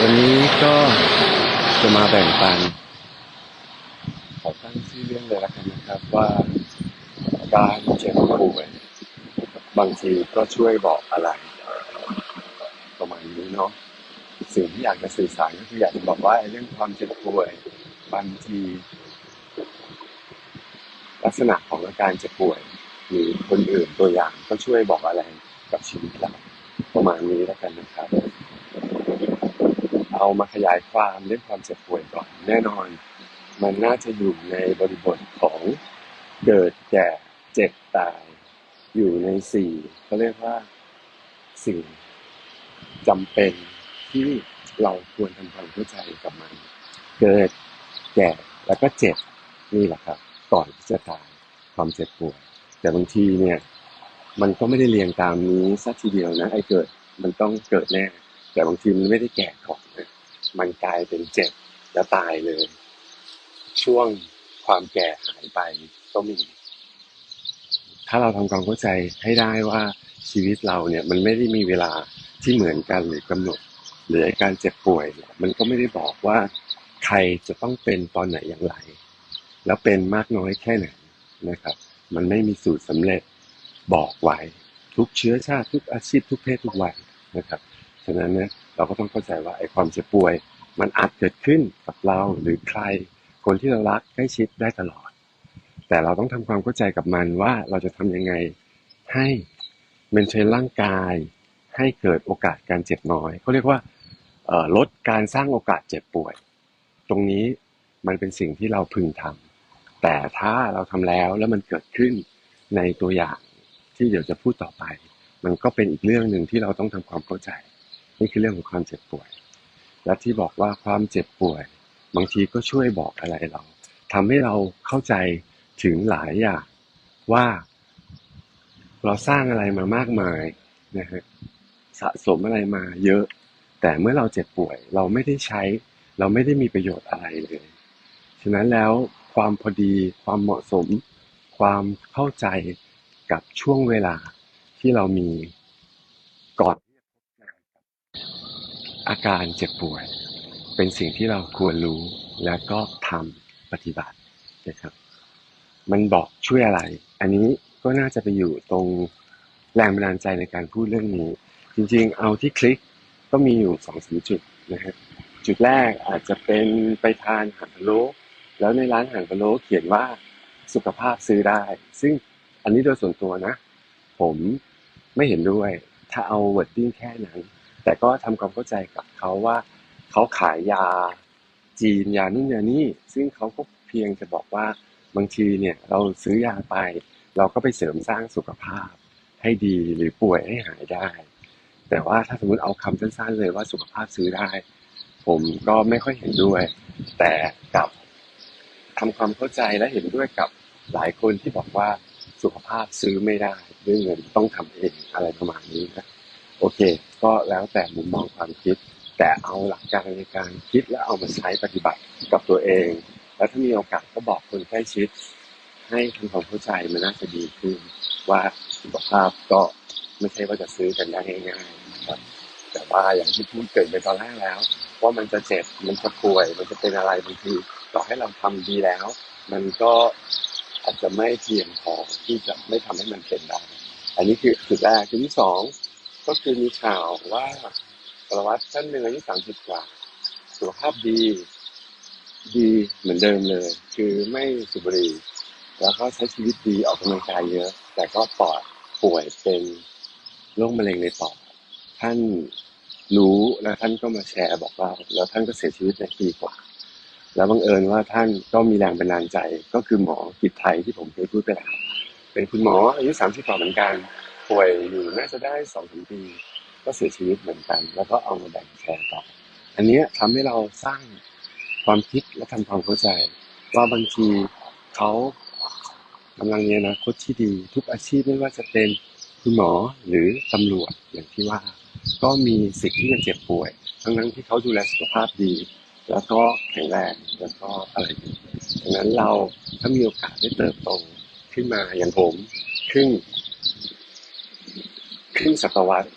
วันนี้ก็จะมาแบ่งปันขอตั้งชื่อเรื่องเลยละกันนะครับ ว่าการเจ็บป่วยบางทีก็ช่วยบอกอะไร ประมาณนี้เนาะสิ่งที่อยากจะสื่อสารก็คืออยากจะบอกว่าเรื่องความเจ็บป่วยบางที ลักษณะของอาการเจ็บป่วยหรือคนอื่นตัวอย่างก็ช่วยบอกอะไรกับชีวิตเราประมาณนี้แล้วกันนะครับ เอามาขยายความเรื่องความเจ็บป่วยก่อน แน่นอน มันน่าจะอยู่ในบริบทของเกิดแก่เจ็บตาย อยู่ในสี่เขาเรียกว่าสิ่งจำเป็นที่เราควรทำความเข้าใจกับมัน เกิดแก่แล้วก็เจ็บนี่แหละครับ ก่อนที่จะตายความเจ็บป่วยแต่บางทีเนี่ย มันก็ไม่ได้เรียงตามนี้สักทีเดียวนะไอ้เกิดมันต้องเกิดแน่แต่บางทีมันไม่ได้แก่ก่อน มันกลายเป็นเจ็บแล้วตายเลย ช่วงความแก่หายไปก็มี ถ้าเราทำความเข้าใจให้ได้ว่าชีวิตเราเนี่ย มันไม่ได้มีเวลาที่เหมือนกันหรือกำหนด หรืออ้การเจ็บป่วย มันก็ไม่ได้บอกว่าใครจะต้องเป็นตอนไหนอย่างไร แล้วเป็นมากน้อยแค่ไหนนะครับ มันไม่มีสูตรสำเร็จบอกไว้ ทุกเชื้อชาติทุกอาชีพทุกเพศทุกวัยนะครับ ฉะนั้นเนี่ยเราก็ต้องเข้าใจว่าไอ้ความเจ็บป่วย มันอาจเกิดขึ้นกับเราหรือใคร คนที่เรารักใกล้ชิดได้ตลอด แต่เราต้องทำความเข้าใจกับมันว่าเราจะทำยังไงให้เมนเทนร่างกาย ให้เกิดโอกาสการเจ็บน้อยเขาเรียกว่าลดการสร้างโอกาสเจ็บป่วย ตรงนี้มันเป็นสิ่งที่เราพึงทำแต่ถ้าเราทำแล้วแล้วมันเกิดขึ้นในตัวอย่างที่เดี๋ยวจะพูดต่อไป มันก็เป็นอีกเรื่องหนึ่งที่เราต้องทำความเข้าใจ นี่คือเรื่องของความเจ็บป่วย และที่บอกว่าความเจ็บป่วย บางทีก็ช่วยบอกอะไรเราทำให้เราเข้าใจถึงหลายอย่างว่า เราสร้างอะไรมามากมายนะฮะสะสมอะไรมาเยอะ แต่เมื่อเราเจ็บป่วย เราไม่ได้ใช้ เราไม่ได้มีประโยชน์อะไรเลยฉะนั้นแล้วความพอดีความเหมาะสม ความเข้าใจกับช่วงเวลาที่เรามีก่อนที่จะพบเจอกับ อาการเจ็บป่วย เป็นสิ่งที่เราควรรู้และก็ทำปฏิบัตินะครับ มันบอกช่วยอะไร อันนี้ก็น่าจะไปอยู่ตรงแรงบันดาลใจในการพูดเรื่องนี้ จริงๆ เอาที่คลิกก็มีอยู่สองสามจุดนะฮะจุดแรกอาจจะเป็นไปทานหารพะโล้แล้วในร้านหารพะโล้เขียนว่าสุขภาพซื้อได้ ซึ่งอันนี้โดยส่วนตัวนะ ผมไม่เห็นด้วย ถ้าเอาวอร์ดดิ้งแค่นั้น แต่ก็ทำความเข้าใจกับเขาว่าเขาขายยาจีนยานู่นยานี่ซึ่งเขาก็เพียงจะบอกว่าบางทีเนี่ยเราซื้อยาไป เราก็ไปเสริมสร้างสุขภาพให้ดีหรือป่วยให้หายได้ แต่ว่าถ้าสมมติเอาคำสั้นๆเลยว่าสุขภาพซื้อได้ ผมก็ไม่ค่อยเห็นด้วย แต่กับทำความเข้าใจและเห็นด้วยกับหลายคนที่บอกว่าสุขภาพซื้อไม่ได้ด้วยเงินต้องทำเองอะไรประมาณนี้นะ โอเค ก็แล้วแต่มุมมองความคิด แต่เอาหลักการในการคิดและเอามาใช้ปฏิบัติกับตัวเอง แล้วถ้ามีโอกาสก็บอกคนใกล้ชิด ให้ทำความเข้าใจมันน่าจะดีขึ้น ว่าสุขภาพก็ไม่ใช่ว่าจะซื้อกันได้ง่ายๆนะครับแต่ว่าอย่างที่พูดเกิดไปตอนแรกแล้ว ว่ามันจะเจ็บมันจะป่วย มันจะเป็นอะไรบางทีต่อให้เราทำดีแล้ว มันก็อาจจะไม่เพียงพอที่จะไม่ทำให้มันเป็นได้ อันนี้คือจุดแรกจุดที่สอง ก็คือมีข่าวว่าสารวัตรท่านหนึ่งอายุสามสิบกว่าสุขภาพดี ดีเหมือนเดิมเลย คือไม่สูบบุหรี่แล้วก็ใช้ชีวิตดีออกกำลังกายเยอะ แต่ก็ปอดป่วยเป็นโรคมะเร็งในปอดท่านรู้แล้วท่านก็มาแชร์บอกว่า แล้วท่านก็เสียชีวิตในปีกว่า แล้วบังเอิญว่าท่านก็มีแรงบันดาลใจก็คือหมอกิตไทยที่ผมเคยพูดไปแล้วเป็นคุณหมออายุสามสิบกว่าเหมือนกัน ป่วยอยู่น่าจะได้สองสามปี ก็เสียชีวิตเหมือนกัน แล้วก็เอามาแบ่งแชร์ต่อ อันนี้ยทำให้เราสร้างความคิดและทำความเข้าใจ ว่าบางทีเขากำลังมีอนาคตที่ดีทุกอาชีพไม่ว่าจะเป็นคุณหมอหรือตำรวจอย่างที่ว่า ก็มีสิทธิ์ที่จะเจ็บป่วย ทั้งนั้นที่เขาดูแลสุขภาพดี แล้วก็แข็งแรงแล้วก็อะไรอย่างนี้ดังนั้นเราถ้ามีโอกาสได้เติบโตขึ้นมาอย่างผมครึ่ง ครึ่งศตวรรษ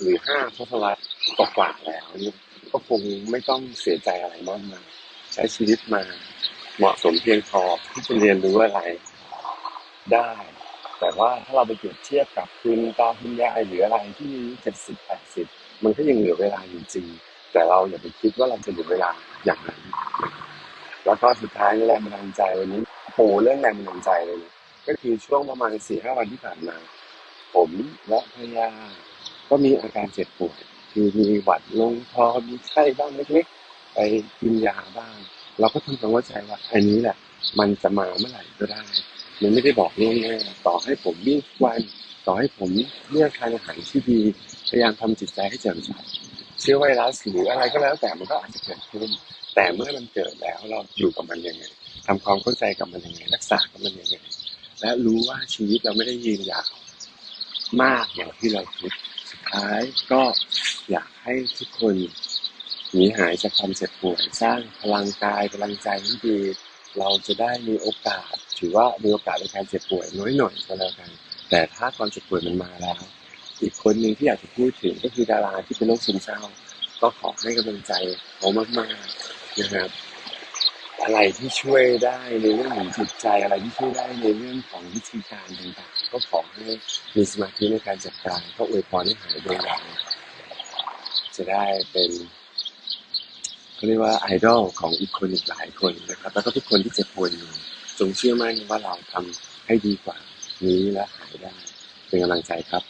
หรือห้าทศวรรษกว่าๆแล้วเนี่ยก็คงไม่ต้องเสียใจอะไรมากมายใช้ชีวิตมาเหมาะสมเพียงพอที่จะเรียนรู้อะไรได้ แต่ว่าถ้าเราไปเปรียบเทียบกับคุณตาคุณยายหรืออะไรที่เจ็ดสิบแปดสิบมันก็ยังเหลือเวลาอยู่จริงแต่เราอย่าไปคิดว่าเราจะเหลือเวลาอย่างนั้น แล้วก็สุดท้ายแรงบันดาลใจวันนี้โหเรื่องแรงบันดาลใจเลย ก็คือช่วงประมาณสี่ห้าวันที่ผ่านมา ผมและภรรยาก็มีอาการเจ็บปวยคือมีหวัดลงคอมีไข้บ้างเล็กๆไปกินยาบ้าง เราก็ทำความเข้าใจว่าอันนี้แหละ มันจะมาเมื่อไหร่ก็ได้ มันไม่ได้บอกล่วงหน้าต่อให้ผมวิ่งวันต่อให้ผมเลือกทานอาหารที่ดีพยายามทำจิตใจให้แจ่มใสเชื้อไวรัสหรืออะไรก็แล้วแต่มันก็อาจจะเกิดขึ้น แต่เมื่อมันเกิดแล้วเราอยู่กับมันยังไงทำความเข้าใจกับมันยังไงรักษากับมันยังไงและรู้ว่าชีวิตเราไม่ได้ยืนยาว มากอย่างที่เราคิด สุดท้ายก็อยากให้ทุกคนหนีหายจากความเจ็บป่วยสร้างพลังกายพลังใจที่ดี เราจะได้มีโอกาส ถือว่ามีโอกาสในการเจ็บป่วยน้อยหน่อยก็แล้วกัน แต่ถ้าความเจ็บป่วยมันมาแล้ว อีกคนหนึ่งที่อยากจะพูดถึงก็คือดาราที่เป็นโรคซึมเศร้า ก็ขอให้กำลังใจเขามากๆนะครับ อะไรที่ช่วยได้ในเรื่องของจิตใจอะไรที่ช่วยได้ในเรื่องของวิธีการต่างๆ ก็ขอให้มีสมาธิในการจัดการก็อวยพรให้หายโดยเร็วจะได้เป็นเขาเรียกว่าไอดอลของอีกคนอีกหลายคนนะครับ แล้วก็ทุกคนที่เจ็บป่วยอยู่จงเชื่อมั่นว่าเราทำให้ดีกว่านี้และหายได้ เป็นกำลังใจครับ